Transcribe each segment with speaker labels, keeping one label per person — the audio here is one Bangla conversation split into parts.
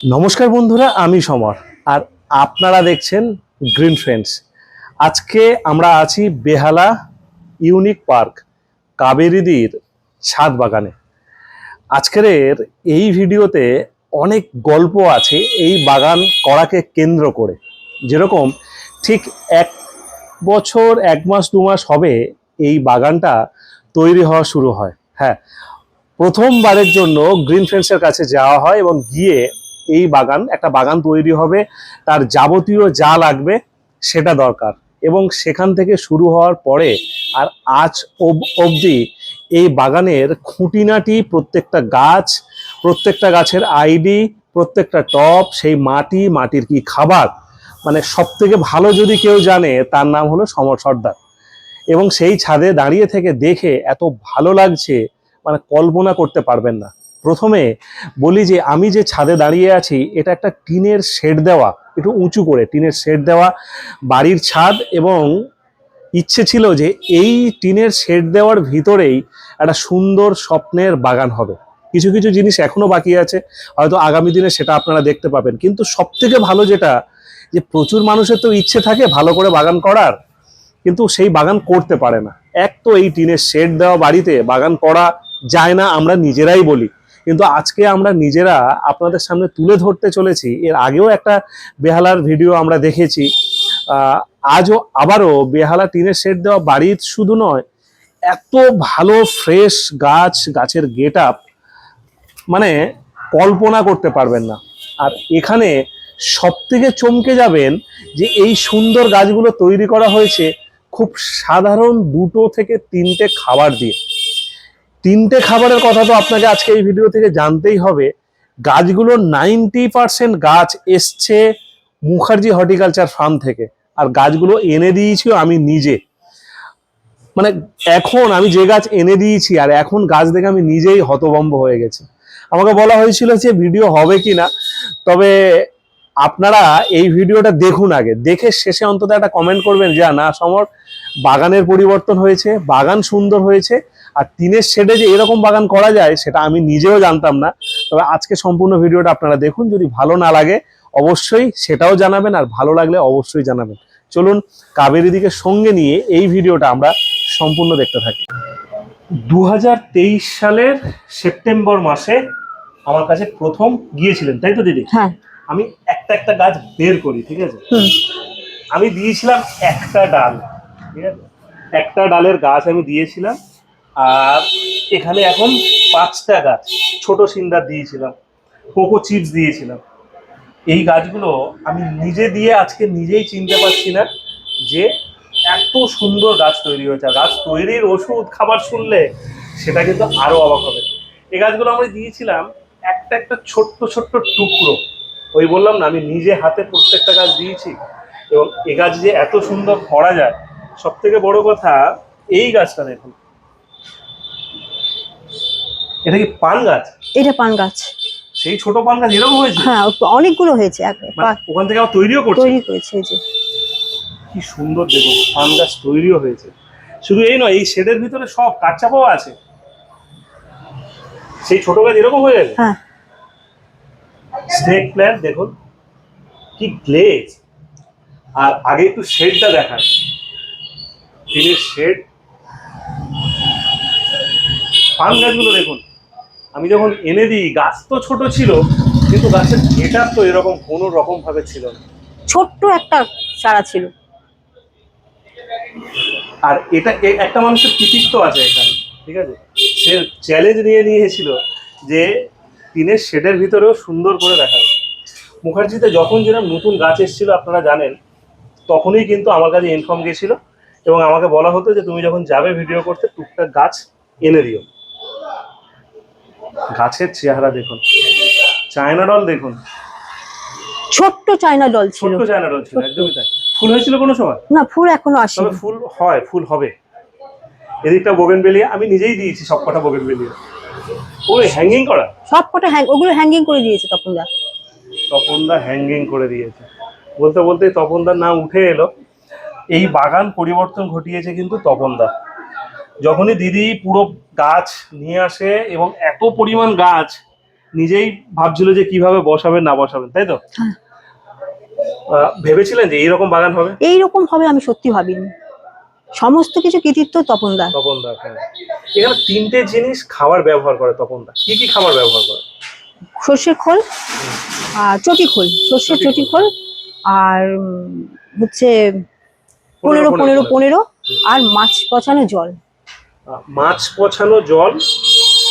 Speaker 1: নমস্কার বন্ধুরা, আমি সমর। আর আপনারা দেখছেন গ্রিন ফ্রেন্ডস আজকে আমরা আছি বেহালা ইউনিক পার্ক কাবেরিদির ছাদ বাগানে। আজকের এই ভিডিওতে অনেক গল্প আছে এই বাগান করাকে কেন্দ্র করে। যেরকম ঠিক এক বছর, এক মাস, দু মাস হবে এই বাগানটা তৈরি হওয়া শুরু হয়। হ্যাঁ প্রথমবারের জন্য গ্রিন ফ্রেন্ডসের কাছে যাওয়া হয় এবং গিয়ে এই বাগান, একটা বাগান তৈরি হবে, তার যাবতীয় যা লাগবে সেটা দরকার। এবং সেখান থেকে শুরু হওয়ার পরে আর আজ অব- অবধি এই বাগানের খুঁটিনাটি প্রত্যেকটা গাছ, প্রত্যেকটা গাছের আইডি, প্রত্যেকটা টপ, সেই মাটি, মাটির কি খাবার মানে সব থেকে ভালো যদি কেউ জানে, তার নাম হলো সমর সর্দার। এবং সেই ছাদে দাঁড়িয়ে থেকে দেখে এত ভালো লাগছে মানে কল্পনা করতে পারবেন না। প্রথমে বলি যে আমি যে ছাদে দাঁড়িয়ে আছি, এটা একটা টিনের শেড দেওয়া, একটু উঁচু করে টিনের শেড দেওয়া বাড়ির ছাদ এবং ইচ্ছে ছিল যে এই টিনের শেড দেওয়ার ভিতরেই একটা সুন্দর স্বপ্নের বাগান হবে। কিছু কিছু জিনিস এখনও বাকি আছে, হয়তো আগামী দিনে সেটা আপনারা দেখতে পাবেন। কিন্তু সব থেকে ভালো যেটা, যে প্রচুর মানুষের তো ইচ্ছে থাকে ভালো করে বাগান করার, কিন্তু সেই বাগান করতে পারে না। এক তো এই টিনের শেড দেওয়া বাড়িতে বাগান করা যায় না, আমরা নিজেরাই বলি। কিন্তু আজকে আমরা নিজেরা আপনাদের সামনে তুলে ধরতে চলেছি। এর আগেও একটা বেহালার ভিডিও আমরা দেখেছি। আজও আবারও বেহালা টিনের শেড দেওয়া বাড়ির শুধু নয়, এত ভালো ফ্রেশ গাছ, গাছের গেট আপ মানে কল্পনা করতে পারবেন না। আর এখানে সব থেকে চমকে যাবেন যে এই সুন্দর গাছগুলো তৈরি করা হয়েছে খুব সাধারণ দুটো থেকে তিনটে খাবার দিয়ে। তিনটে খাবারের কথা তো আপনাকে আজকে এই ভিডিও থেকে জানতেই হবে। গাছগুলো নাইনটি পার্সেন্ট গাছ এসছে মুখার্জি হর্টিকালচার ফার্ম থেকে। আর গাছগুলো এনে দিয়েছি আমি নিজে। মানে এখন আমি যে গাছ এনে দিয়েছি, আর এখন গাছ দেখে আমি নিজেই হতভম্ব হয়ে গেছি। আমাকে বলা হয়েছিল যে ভিডিও হবে কি না তবে আপনারা এই ভিডিওটা দেখুন আগে। দেখে শেষে অন্তত একটা কমেন্ট করবেন যে, না, সমর, বাগানের পরিবর্তন হয়েছে, বাগান সুন্দর হয়েছে আর টিনের শেডে যে এরকম বাগান করা যায় সেটা আমি নিজেও জানতাম না। তবে আজকে সম্পূর্ণ ভিডিওটা আপনারা দেখুন যদি ভালো না লাগে অবশ্যই সেটাও জানাবেন আর ভালো লাগলে অবশ্যই জানাবেন। চলুন কাবেরী দিকে সঙ্গে নিয়ে এই ভিডিওটা আমরা সম্পূর্ণ দেখতে থাকি। দু হাজার তেইশ সালের সেপ্টেম্বর মাসে আমার কাছে প্রথম গিয়েছিলেন তাই তো দিদি?
Speaker 2: হ্যাঁ।
Speaker 1: আমি একটা একটা গাছ বের করি ঠিক আছে? আমি দিয়েছিলাম একটা ডাল ঠিক আছে? একটা ডালের গাছ আমি দিয়েছিলাম আর এখানে এখন পাঁচটা গাছ। ছোট সিন্দার দিয়েছিলাম, কোকো চিপস দিয়েছিলাম। এই গাছগুলো আমি নিজে দিয়ে আজকে নিজেই চিনতে পারছি না যে এত সুন্দর গাছ তৈরি হয়েছে। আর গাছ তৈরির ওষুধ, খাবার শুনলে সেটা কিন্তু আরও অবাক হবে। এই গাছগুলো আমরা দিয়েছিলাম একটা একটা ছোট্ট ছোট্ট টুকরো। ওই বললাম না, আমি নিজে হাতে প্রত্যেকটা গাছ দিয়েছি এবং এ গাছ যে এত সুন্দর করা যায় সব থেকে বড় কথা এই গাছটা দেখুন। এটা কি পান গাছ?
Speaker 2: এটা পান গাছ।
Speaker 1: সেই ছোট পান গাছ এরকম হয়েছে?
Speaker 2: হ্যাঁ অনেকগুলো হয়েছে
Speaker 1: মানে ওখান থেকে আবার তৈরিও করছে?
Speaker 2: তৈরি করেছে এই যে।
Speaker 1: কি সুন্দর দেখুন পান গাছ তৈরিও হয়েছে। শুধু এই নয় এই শেডের ভিতরে সব কাঠচাপাও আছে। সেই ছোট গাছ এরকম হয়ে গেছে?
Speaker 2: হ্যাঁ।
Speaker 1: স্নেক প্ল্যান্ট দেখুন। কি গ্লেজ আর আগে একটু শেডটা দেখান। টিনের শেড। পান গাছগুলো দেখুন। আমি যখন এনে দিই গাছ তো ছোট ছিল কিন্তু গাছের গেটার তো এরকম কোনো রকম ভাবে ছিল না।
Speaker 2: ছোট্ট একটা চারা ছিল।
Speaker 1: আর এটা একটা মানুষের কৃতিত্ব আছে এখানে ঠিক আছে? সে চ্যালেঞ্জ নিয়ে নিয়েছিল যে টিনের শেডের ভিতরেও সুন্দর করে দেখাবে মুখার্জিতে যখন যেরকম নতুন গাছ এসেছিল আপনারা জানেন তখনই কিন্তু আমার কাছে ইনফর্ম গেছিল এবং আমাকে বলা হতো যে তুমি যখন যাবে ভিডিও করতে টুকটাক গাছ এনে দিও। গাছের চেহারা দেখুন। চায়না ডল দেখুন।
Speaker 2: ছোট্ট চায়না ডল ছিল।
Speaker 1: ছোট্ট চায়না ডল ছিল একদমই তাই। ফুল হয়েছিল কোনো সময়?
Speaker 2: না ফুল এখনও
Speaker 1: তবে ফুল হয় ফুল হবে। এদিকটা বোগেনবেলিয়া আমি নিজেই দিয়েছি সব কটা বোগেনবেলিয়া। ওই হ্যাঙ্গিং করা?
Speaker 2: সব কটা হ্যাং ওগুলো হ্যাঙ্গিং করে দিয়েছে তখন দা
Speaker 1: তপনদা হ্যাঙ্গিং করে দিয়েছে। বলতে বলতে তপনদার নাম উঠে এলো। এই বাগান পরিবর্তন ঘটিয়েছে কিন্তু তপনদা। যখনই দিদি পুরো গাছ নিয়ে আসে এবং এত পরিমাণ গাছ নিজেই ভাবছিল যে কীভাবে বসাবেন না বসাবেন তাই তো?
Speaker 2: হ্যাঁ।
Speaker 1: ভেবেছিলেন যে এইরকম বাগান হবে?
Speaker 2: এইরকম হবে আমি সত্যি ভাবিনি। সমস্ত কিছু কৃতিত্ব তপনদার।
Speaker 1: তপন দা হ্যাঁ। এখানে তিনটে জিনিস খাবার ব্যবহার করে তপন দা কি কি খাবার ব্যবহার করে?
Speaker 2: সর্ষের খোল আর চটি খোল। সর্ষের
Speaker 1: চটি
Speaker 2: খোল। আর হচ্ছে পনেরো পনেরো পনেরো আর মাছ পচানো জল।
Speaker 1: মাছ পছানো জল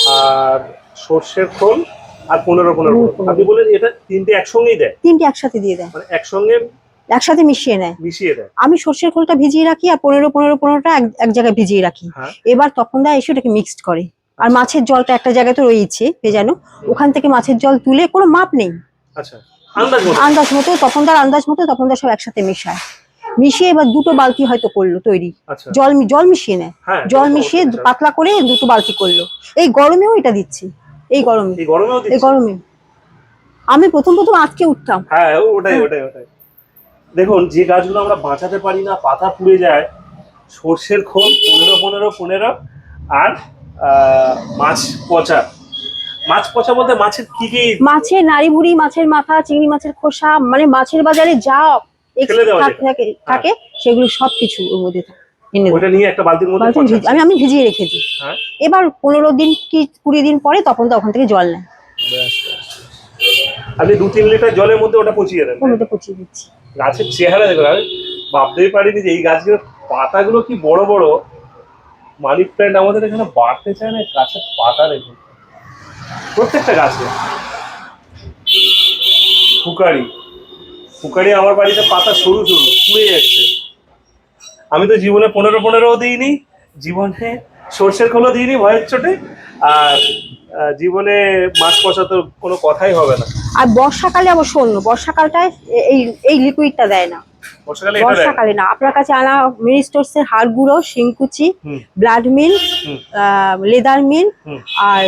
Speaker 1: আর সর্ষের খোল আর পনেরো পনেরো। আপনি বললেন এটা তিনটে একসঙ্গেই দেয়?
Speaker 2: তিনটে একসাথে দিয়ে দেয়।
Speaker 1: মানে একসঙ্গে
Speaker 2: একসাথে মিশিয়ে নেয়।
Speaker 1: মিশিয়ে দেয়।
Speaker 2: আমি সর্ষের খোলটা ভিজিয়ে রাখি আর পনেরো পনেরো পনেরোটা এক- এক জায়গায় ভিজিয়ে রাখি।
Speaker 1: হ্যাঁ।
Speaker 2: এবার তখন দা এসে ওটাকে মিক্সড করে। আর মাছের জলটা একটা জায়গায় তো রয়েছে ভেজানো ওখান থেকে মাছের জল তুলে কোনো মাপ নেই।
Speaker 1: আচ্ছা। আন্দাজ মতো।
Speaker 2: আন্দাজ মতো তপনদার আন্দাজ মতো তপনদার সব একসাথে মেশায়। মিশিয়ে এবার দুটো বালতি হয়তো করল তৈরি।
Speaker 1: আচ্ছা।
Speaker 2: জল জল মিশিয়ে নেয়।
Speaker 1: হ্যাঁ
Speaker 2: জল মিশিয়ে পাতলা করে দুটো বালতি করল। এই গরমেও এটা দিচ্ছি। এই গরমে।
Speaker 1: এই
Speaker 2: এই গরমে। আমি প্রথম প্রথম আজকে উঠতাম।
Speaker 1: হ্যাঁ ওটাই
Speaker 2: হ্যাঁ।
Speaker 1: ওটাই ওটাই। দেখুন যে গাছগুলো আমরা বাঁচাতে পারি না পাতা পুড়ে যায় সর্ষের খোল পনেরো পনেরো পনেরো আর মাছ পচা। মাছ পচা বলতে মাছের কি কি?
Speaker 2: মাছের নাড়ি ভুড়ি মাছের মাথা চিংড়ি মাছের খোসা মানে মাছের বাজারে যা থাক-
Speaker 1: যায়।
Speaker 2: থাকে সেগুলো সবকিছু ওর মধ্যে থাকে। আমি আমি ভিজিয়ে রেখেছি।
Speaker 1: হ্যাঁ।
Speaker 2: এবার পনেরো দিন কি কুড়ি দিন পরে তখন তো ওখান থেকে জল নেয়।
Speaker 1: আপনি দু তিন লিটার জলের মধ্যে ওটা পচিয়ে দেন।
Speaker 2: মধ্যে পচিয়ে দিচ্ছি।
Speaker 1: গাছের চেহারা দেখুন আমি ভাবতেই পারিনি যে এই গাছগুলোর পাতাগুলো কি বড় বড়। মানি প্ল্যান্ট আমাদের এখানে বাড়তে চায় না গাছের পাতা দেখুন। প্রত্যেকটা গাছে। ফুকারি ফুকারি আমার বাড়িতে পাতা সরু সরু পুড়ে যাচ্ছে। আমি তো জীবনে পনেরো পনেরোও দিইনি জীবনে সর্ষের খোলও দিইনি ভয়ের চোটে আর জীবনে মাছ পচা তো কোনো কথাই হবে না।
Speaker 2: আর বর্ষাকালে অবশ্য অন্য বর্ষাকালটায় এই এই লিকুইডটা দেয় না।
Speaker 1: বর্ষাকালে না।
Speaker 2: আপনার কাছে আনা মিনি স্টোর্স এর হাড় গুঁড়ো শিংকুচি ব্লাড মিল লেদার মিল আর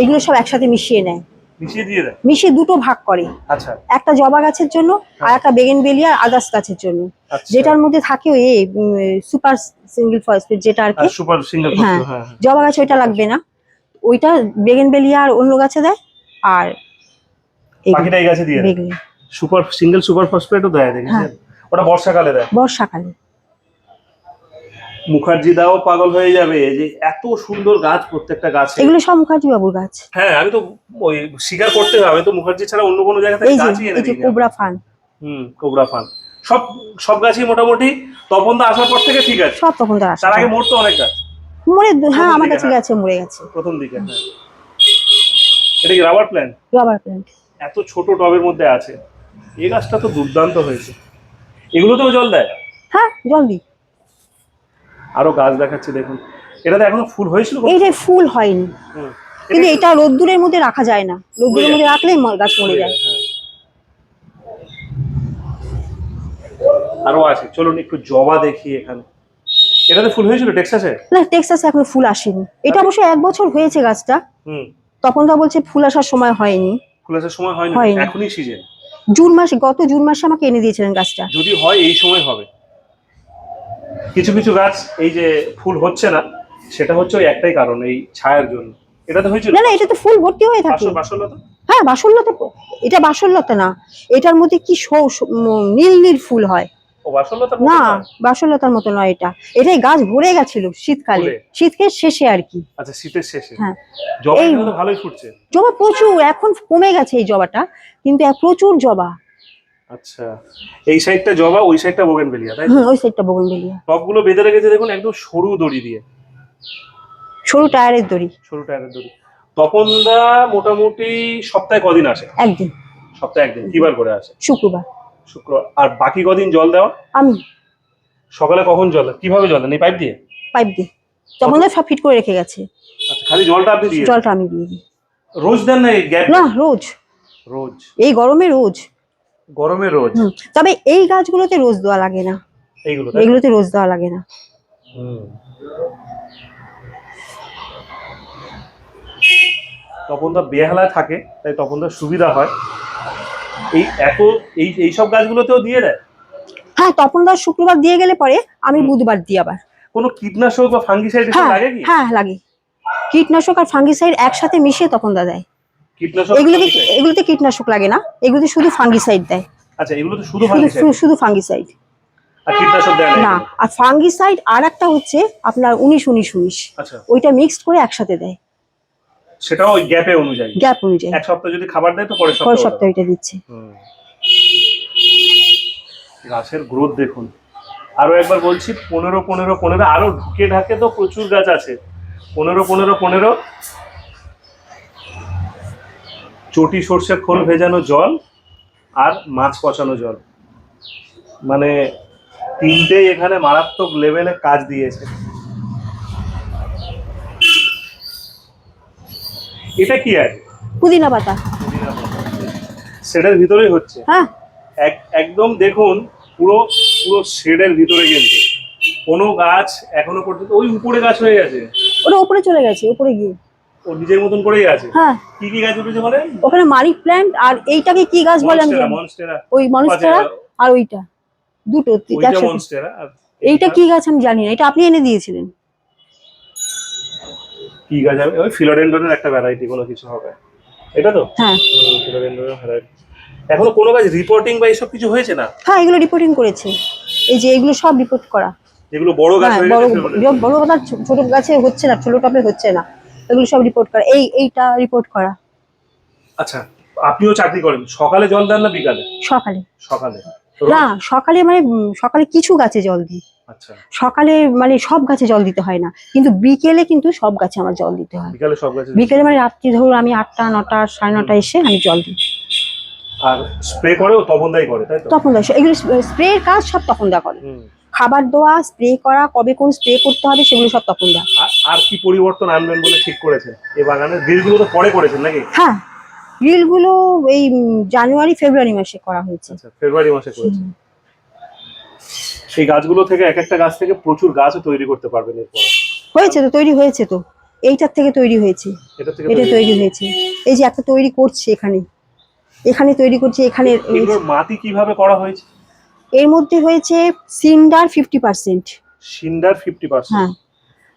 Speaker 2: এগুলো সব একসাথে মিশিয়ে নেয়।
Speaker 1: মিশিয়ে দিয়ে দেয়?
Speaker 2: মিশিয়ে দুটো ভাগ করে।
Speaker 1: আচ্ছা।
Speaker 2: একটা জবা গাছের জন্য আর একটা বেগেন বেলিয়া আদার্স গাছের জন্য।
Speaker 1: আচ্ছা।
Speaker 2: যেটার মধ্যে থাকে ওই সুপার সিঙ্গেল ফসফেট যেটা আর কি।
Speaker 1: সুপার সিঙ্গেল
Speaker 2: হ্যাঁ।
Speaker 1: হ্যাঁ হ্যাঁ।
Speaker 2: জবা গাছে ওইটা লাগবে না। ওইটা বেগেন বেলিয়া আর অন্য গাছে দেয় আর
Speaker 1: বাকিটা এই গাছে দিয়ে দেয়? সুপার সিঙ্গেল সুপার ফসফেটও দেয় দেখেছেন
Speaker 2: হ্যাঁ।
Speaker 1: ওটা বর্ষাকালে দেয়?
Speaker 2: বর্ষাকালে।
Speaker 1: মুখার্জি দাও পাগল হয়ে যাবে। যে এত সুন্দর গাছ প্রত্যেকটা গাছে।
Speaker 2: এগুলো সব মুখার্জি বাবুর গাছ।
Speaker 1: হ্যাঁ আমি তো ওই স্বীকার করতে হবে আমি তো মুখার্জি ছাড়া অন্য কোনো জায়গা থেকে গাছই এনে দিই
Speaker 2: কোবরা ফান।
Speaker 1: হুম কোবরা ফান। সব সব গাছই মোটামুটি তপন দা আসার পর থেকে ঠিক আছে।
Speaker 2: সব তার আসে
Speaker 1: তার আগে মরতো অনেক গাছ।
Speaker 2: মরে হ্যাঁ
Speaker 1: প্রথম
Speaker 2: আমার
Speaker 1: দিকে,
Speaker 2: কাছে
Speaker 1: হ্যাঁ।
Speaker 2: গেছে মরে গেছে।
Speaker 1: প্রথম দিকে হ্যাঁ। এটা কি রাবার প্ল্যান্ট
Speaker 2: রাবার প্ল্যান্ট
Speaker 1: এত ছোট টবের মধ্যে আছে। এই গাছটা তো দুর্দান্ত হয়েছে। এগুলোতেও জল দেয়?
Speaker 2: হ্যাঁ জল দিই।
Speaker 1: আরও গাছ দেখাচ্ছি দেখুন। এটাতে এখনও ফুল হয়েছিল কোনো?
Speaker 2: এইটাই ফুল হয়নি। কিন্তু
Speaker 1: এটা
Speaker 2: রোদ্দুরের মধ্যে রাখা যায় না। রোদ্দুরের মধ্যে রাখলেই ম- গাছ মরে যায়।
Speaker 1: হ্যাঁ। আরও আছে চলুন একটু জবা দেখি এখানে। এটাতে ফুল হয়েছিল টেক্সাসে?
Speaker 2: না টেক্সাসে এখনও ফুল আসেনি। এটা অবশ্য এক বছর হয়েছে গাছটা।
Speaker 1: হুম।
Speaker 2: তখন তো বলছে ফুল আসার সময় হয়নি।
Speaker 1: ফুল আসার সময় হয়নি?
Speaker 2: হয়নি।
Speaker 1: এখনই সিজন
Speaker 2: জুন মাসে গত জুন মাসে আমাকে এনে দিয়েছিলেন গাছটা।
Speaker 1: যদি হয় এই সময় হবে। কিছু কিছু গাছ এই যে ফুল হচ্ছে না সেটা হচ্ছে ওই একটাই কারণ এই ছায়ার জন্য। এটাতে হয়েছিল
Speaker 2: না না এটা তো ফুল ভর্তি হয়ে থাকে।
Speaker 1: বাসল বাসলতা
Speaker 2: হ্যাঁ বাসল্যতা এটা বাসল্যতা না। এটার মধ্যে কি নীল নীল ফুল হয়। না বাসল্যতার মতো নয় এটা। এটাই গাছ ভরে গেছিল শীতকালে? শীতের শেষে আর কি।
Speaker 1: আচ্ছা শীতের শেষে।
Speaker 2: হ্যাঁ।
Speaker 1: জবা তো ভালোই ফুটছে।
Speaker 2: জবা প্রচুর এখন কমে গেছে এই জবাটা কিন্তু প্রচুর জবা।
Speaker 1: আচ্ছা। এই সাইডটা জবা ওই সাইডটা বোগেনভেলিয়া তাই?
Speaker 2: হুম, ওই সাইডটা বগনবেলিয়া
Speaker 1: টপগুলো বেঁধে রেখেছে দেখুন একদম সরু দড়ি দিয়ে।
Speaker 2: সরু টায়ারের দড়ি।
Speaker 1: সরু টায়ারের দড়ি। তপনদা মোটামুটি সপ্তাহে কদিন আসে?
Speaker 2: একদিন।
Speaker 1: সপ্তাহে একদিন কিবার করে আসে?
Speaker 2: শুক্রবার।
Speaker 1: শুক্রবার। আর বাকি কদিন জল দেওয়া?
Speaker 2: আমি।
Speaker 1: সকালে কখন জল কীভাবে জল দেন এই পাইপ দিয়ে?
Speaker 2: পাইপ দিই তখন তো সব ফিট করে রেখে গেছে।
Speaker 1: আচ্ছা খালি জলটা আপনি দিয়ে?
Speaker 2: জলটা আমি দিয়ে দিই।
Speaker 1: রোজ দেন না গ্যাপ
Speaker 2: না রোজ।
Speaker 1: রোজ।
Speaker 2: এই গরমে রোজ।
Speaker 1: গরমে রোজ।
Speaker 2: তবে এই গাছগুলোতে রোজ দেওয়া লাগে না।
Speaker 1: এইগুলো
Speaker 2: এগুলোতে রোজ দেওয়া লাগে না।
Speaker 1: তপন দা বেহালায় থাকে তাই তপন দা সুবিধা হয়। এই এত এই এইসব গাছগুলোতেও দিয়ে দেয়?
Speaker 2: হ্যাঁ তখন ধর শুক্রবার দিয়ে গেলে পরে আমি বুধবার দিই আবার।
Speaker 1: কোনো কীটনাশক বা ফাঙ্গিসাইড
Speaker 2: হ্যাঁ
Speaker 1: লাগে কি?
Speaker 2: হ্যাঁ লাগে। কীটনাশক আর ফাঙ্গিসাইড একসাথে মিশিয়ে তখন দা দেয়।
Speaker 1: কীটনাশক
Speaker 2: এগুলোতে এগুলোতে কীটনাশক লাগে না। এগুলোতে শুধু ফাঙ্গিসাইড দেয়।
Speaker 1: আচ্ছা এগুলো তো শুধু ফাঙ্গিসাইড
Speaker 2: শুধু- ফাঙ্গিসাইড
Speaker 1: আর কীটনাশক দেয় না
Speaker 2: আর ফাঙ্গিসাইড আর একটা হচ্ছে আপনার উনিশ উনিশ উনিশ।
Speaker 1: আচ্ছা।
Speaker 2: ওইটা মিক্সড করে একসাথে দেয়।
Speaker 1: সেটাও ওই গ্যাপে অনুযায়ী?
Speaker 2: গ্যাপ অনুযায়ী।
Speaker 1: এক সপ্তাহ যদি খাবার দেয় তো পরের
Speaker 2: পরের
Speaker 1: সপ্তাহ
Speaker 2: সপ্তাহে ওইটা দিচ্ছে।
Speaker 1: গাছের গ্রোথ দেখুন। আরও একবার বলছি পনেরো পনেরো পনেরো আরও ঢুকে ঢাকে তো প্রচুর গাছ আছে। পনেরো পনেরো পনেরো চটি সর্ষের খোল ভেজানো জল আর মাছ পচানো জল। মানে তিনটেই এখানে মারাত্মক লেভেলে কাজ দিয়েছে। এটা কি আছে
Speaker 2: পুদিনা পাতা।
Speaker 1: সেটার ভিতরেই হচ্ছে।
Speaker 2: হ্যাঁ।
Speaker 1: এক একদম দেখুন পুরো পুরো শেডের ভিতরে কিন্তু। কোনো গাছ এখনও পর্যন্ত ওই উপরে গাছ হয়ে গেছে।
Speaker 2: ওটা উপরে চলে গেছে উপরে গিয়ে।
Speaker 1: ও নিজের মতন করেই আছে?
Speaker 2: হ্যাঁ।
Speaker 1: কি কি গাছ উঠেছে বলে
Speaker 2: ওখানে মানি প্ল্যান্ট আর এইটাকে কি গাছ বলে আমি ওই মনস্টেরা আর ওইটা। দুটো এইটা? কি গাছ আমি জানি না। এটা আপনি এনে দিয়েছিলেন।
Speaker 1: কি গাছ ওই ফিলোডেন্ড্রনের একটা ভ্যারাইটি কোনো কিছু হবে। এটা তো?
Speaker 2: হ্যাঁ।
Speaker 1: ফিলোডেন্ড্রনের ভ্যারাইটি এখনও কোনো গাছ রিপোর্টিং বা এইসব কিছু হয়েছে না?
Speaker 2: হ্যাঁ এগুলো রিপোর্টিং করেছে। এই যে এগুলো সব রিপোর্ট করা।
Speaker 1: যেগুলো বড় গাছ
Speaker 2: হ্যাঁ বড়। বড় কথা ছোট গাছে হচ্ছে না ছোট টপে হচ্ছে না। এগুলো সব রিপোর্ট করা। এই এইটা রিপোর্ট করা।
Speaker 1: আচ্ছা আপনিও চাকরি করেন। সকালে জল দেন না বিকালে?
Speaker 2: সকালে।
Speaker 1: সকালে।
Speaker 2: না সকালে মানে সকালে কিছু গাছে জল দিই।
Speaker 1: আচ্ছা।
Speaker 2: সকালে মানে সব গাছে জল দিতে হয় না। কিন্তু বিকেলে কিন্তু সব গাছে আমার জল দিতে হয়।
Speaker 1: বিকালে সব গাছে
Speaker 2: বিকেলে মানে রাত্রি ধরুন আমি আটটা নটা সাড়ে নটা এসে আমি জল দিই।
Speaker 1: আর স্প্রে করেও তপনদাই করে তাই তো?
Speaker 2: তখন দা এগুলো স্প্রের কাজ সব তখন দা করে। খাবার দেওয়া স্প্রে করা কবে কোন স্প্রে করতে হবে সেগুলো সব তখন দা
Speaker 1: আর- কি পরিবর্তন আনবেন বলে ঠিক করেছেন? এই বাগানের গ্রিলগুলো তো পরে করেছেন নাকি?
Speaker 2: হ্যাঁ রিলগুলো এই জানুয়ারি ফেব্রুয়ারি মাসে করা হয়েছে।
Speaker 1: আচ্ছা ফেব্রুয়ারি মাসে করেছেন। সেই গাছগুলো থেকে এক একটা গাছ থেকে প্রচুর গাছও তৈরি করতে পারবেন এরপরে।
Speaker 2: হয়েছে তো তৈরি হয়েছে তো। এইটার থেকে তৈরি হয়েছে।
Speaker 1: এটা থেকে
Speaker 2: এটা
Speaker 1: তৈরি-
Speaker 2: হয়েছে। এই যে একটা তৈরি করছে এখানে। এখানে তৈরি করছে এখানে
Speaker 1: মাটি কীভাবে করা হয়েছে?
Speaker 2: এর মধ্যে হয়েছে cinder fifty percent.
Speaker 1: Cinder fifty percent.
Speaker 2: হ্যাঁ।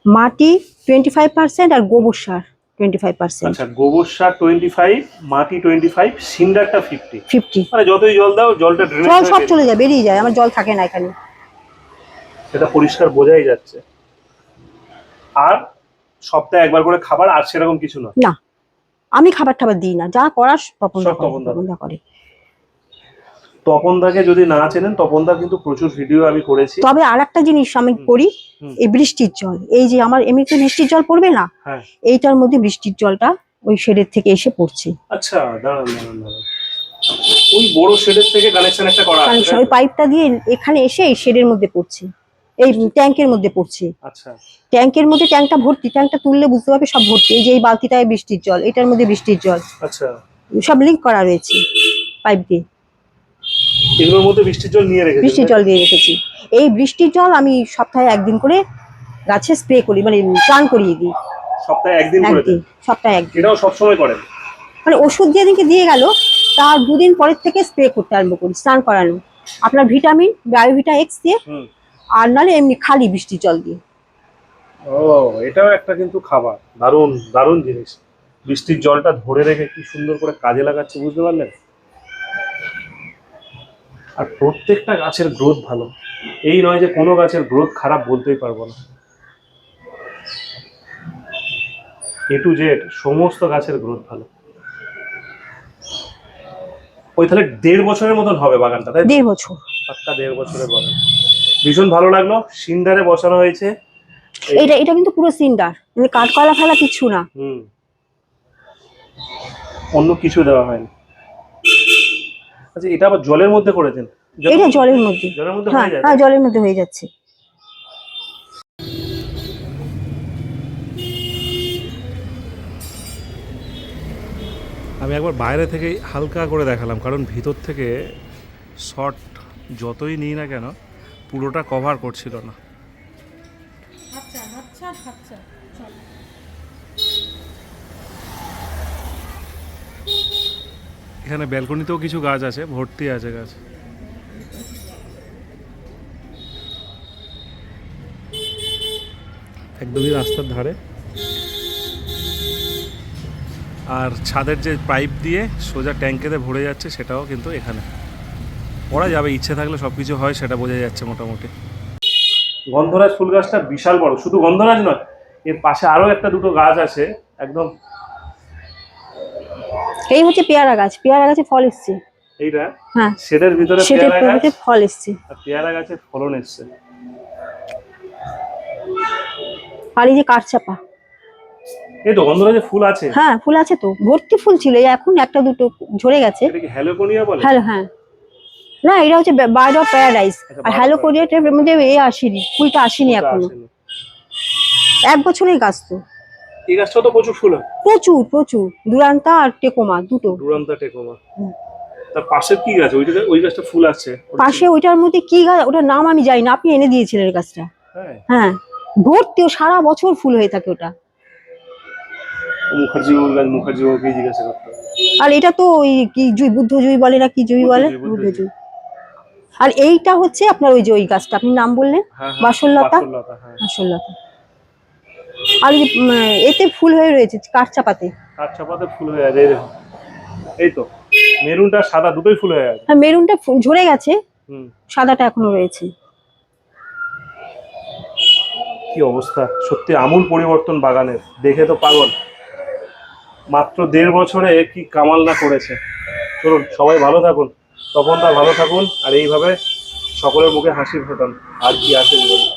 Speaker 2: মাটি টোয়েন্টি ফাইভ পার্সেন্ট আর গোবর সার টোয়েন্টি ফাইভ পার্সেন্ট।
Speaker 1: আচ্ছা গোবর সার টোয়েন্টি ফাইভ মাটি টোয়েন্টি ফাইভ সিন্ডারটা ফিফটি।
Speaker 2: ফিফটি।
Speaker 1: মানে যতই জল দাও জলটা
Speaker 2: জল সব চলে যায় বেরিয়ে যায় আমার জল থাকে না এখানে।
Speaker 1: সেটা পরিষ্কার বোঝাই যাচ্ছে। আর সপ্তাহে একবার করে খাবার আর সেরকম কিছু নয়।
Speaker 2: না আমি খাবার টাবার দিই না যা করার তপন করে,
Speaker 1: তপন দা।
Speaker 2: তপন দা করে
Speaker 1: তপনদাকে যদি না চেনেন তপনদা কিন্তু প্রচুর ভিডিও আমি করেছি।
Speaker 2: তবে আর একটা জিনিস আমি করি এই বৃষ্টির জল। এই যে আমার এমনিতে বৃষ্টির জল পড়বে না?
Speaker 1: হ্যাঁ।
Speaker 2: এইটার মধ্যে বৃষ্টির জলটা ওই শেডের থেকে এসে পড়ছে।
Speaker 1: আচ্ছা দাঁড়ান দাঁড়ান দাঁড়ান। ওই বড় শেডের থেকে কানেকশন একটা করা আছে
Speaker 2: ওই পাইপটা দিয়ে এখানে এসে এই শেডের মধ্যে পড়ছে। এই ট্যাঙ্কের মধ্যে পড়ছে।
Speaker 1: আচ্ছা।
Speaker 2: ট্যাঙ্কের মধ্যে ট্যাঙ্কটা ভর্তি ট্যাঙ্কটা তুললে বুঝতে পারবে সব ভর্তি। এই যে এই বালতিটায় বৃষ্টির জল এটার মধ্যে বৃষ্টির জল।
Speaker 1: আচ্ছা।
Speaker 2: সব লিঙ্ক করা রয়েছে পাইপ দিয়ে।
Speaker 1: এগুলোর মধ্যে বৃষ্টির জল নিয়ে রেখেছেন
Speaker 2: বৃষ্টির জল দিয়ে রেখেছি। এই বৃষ্টির জল আমি সপ্তাহে একদিন করে গাছে স্প্রে করি মানে চান করিয়ে দিই।
Speaker 1: সপ্তাহে একদিন করে
Speaker 2: সপ্তাহে একদিন।
Speaker 1: এটাও সবসময় করেন?
Speaker 2: মানে ওষুধ যেদিনকে দিয়ে গেল তার দুদিন পরের থেকে স্প্রে করতে আরম্ভ করি স্নান করানো। আপনার ভিটামিন বায়োভিটা এক্স দিয়ে আর নাহলে এমনি খালি বৃষ্টির জল দিয়ে।
Speaker 1: ও এটাও একটা কিন্তু খাবার। দারুণ দারুণ জিনিস। বৃষ্টির জলটা ধরে রেখে কি সুন্দর করে কাজে লাগাচ্ছে বুঝতে পারলেন? আর প্রত্যেকটা গাছের গ্রোথ ভালো। এই নয় যে কোনো গাছের গ্রোথ খারাপ বলতেই পারব না। এ টু জেড সমস্ত গাছের গ্রোথ ভালো। ওই তাহলে দেড় বছরের মতন হবে বাগানটা তাই
Speaker 2: দেড় বছর।
Speaker 1: পাক্কা দেড় বছরের বাগান। ভীষণ ভালো লাগল সিন্ডারে বসানো হয়েছে।
Speaker 2: এটা এটা কিন্তু পুরো সিন্ডার মানে কাঠকলা ফেলা কিছু না।
Speaker 1: হুম। অন্য কিছু দেওয়া হয়নি। আচ্ছা এটা আবার জলের মধ্যে করেছেন?
Speaker 2: এটা জলের মধ্যে।
Speaker 1: জলের মধ্যে
Speaker 2: হ্যাঁ
Speaker 1: হয়ে
Speaker 2: হ্যাঁ জলের মধ্যে হয়ে যাচ্ছে।
Speaker 1: আমি একবার বাইরে থেকেই হালকা করে দেখালাম কারণ ভিতর থেকে শর্ট যতই নিই না কেন পুরোটা কভার করছিল না।
Speaker 3: আচ্ছা আচ্ছা আচ্ছা
Speaker 1: এখানে ব্যালকনিতেও কিছু গাছ আছে, ভর্তি আছে গাছ। একদমই রাস্তার ধারে। আর ছাদের যে পাইপ দিয়ে সোজা ট্যাঙ্কেতে ভরে যাচ্ছে সেটাও কিন্তু এখানে। ওরা যাবে, ইচ্ছে থাকলে সব কিছু হয়, সেটা বোঝা যাচ্ছে মোটামুটি। গন্ধরাজ ফুল গাছটা বিশাল বড়, শুধু গন্ধরাজ নয়, এর পাশে আরও একটা দুটো গাছ আছে, একদম
Speaker 2: এই হচ্ছে পেয়ারা গাছ পেয়ারা গাছে ফল এসছে।
Speaker 1: এইটা?
Speaker 2: হ্যাঁ।
Speaker 1: ভিতরে
Speaker 2: সেটার ফল এসছে।
Speaker 1: আর পেয়ারা গাছের ফলন এসছে।
Speaker 2: আর এই যে কাঠচাপা
Speaker 1: এই তো গন্ধরাজের ফুল আছে।
Speaker 2: হ্যাঁ ফুল আছে তো। ভর্তি ফুল ছিল এখন একটা দুটো ঝরে গেছে।
Speaker 1: এটা কি হ্যালোকোনিয়া বলে?
Speaker 2: হ্যালো হ্যাঁ। না এটা হচ্ছে বার্ড অফ প্যারাডাইস।
Speaker 1: আচ্ছা,
Speaker 2: আর মধ্যে এ আসেনি ফুলটা আসেনি
Speaker 1: এখনও।
Speaker 2: এক বছরের গাছ তো।
Speaker 1: এই তো প্রচুর ফুল হয়।
Speaker 2: প্রচুর প্রচুর। দুরান্তা আর টেকোমা দুটো।
Speaker 1: Duranta tecoma. তার পাশের কি গাছ? ওইটা ওই গাছটা ফুল আছে।
Speaker 2: পাশে ওইটার মধ্যে কি গাছ? ওটার নাম আমি জানি না আপনি এনে দিয়েছিলেন গাছটা।
Speaker 1: হ্যাঁ।
Speaker 2: হ্যাঁ। ভর্তি ও সারা বছর ফুল হয়ে থাকে ওটা।
Speaker 1: মুখার্জি গাছ মুখার্জি জিজ্ঞাসা করতে
Speaker 2: আর এটা তো ওই কি জুই বুদ্ধ জুই বলে না কি জুই বলে?
Speaker 1: বুদ্ধ জুই,
Speaker 2: আর এইটা হচ্ছে আপনার ওই যে ওই গাছটা আপনি নাম বললেন?
Speaker 1: হ্যাঁ হ্যাঁ,
Speaker 2: আর এতে ফুল হয়ে রয়েছে
Speaker 1: কাঠ চাপাতে। ফুল হয়ে আছে এই তো মেরুনটা সাদা দুটোই ফুল হয়ে আছে।
Speaker 2: হ্যাঁ মেরুনটা ঝরে গেছে
Speaker 1: হুম।
Speaker 2: সাদাটা এখনও রয়েছে।
Speaker 1: কি অবস্থা সত্যি আমূল পরিবর্তন বাগানের দেখে তো পাগল। মাত্র দেড় বছরে কি কামাল না করেছে। চলুন সবাই ভালো থাকুন তখন তা ভালো থাকুন আর এইভাবে সকলের মুখে হাসি ফোটান আর কি আছে জীবনে।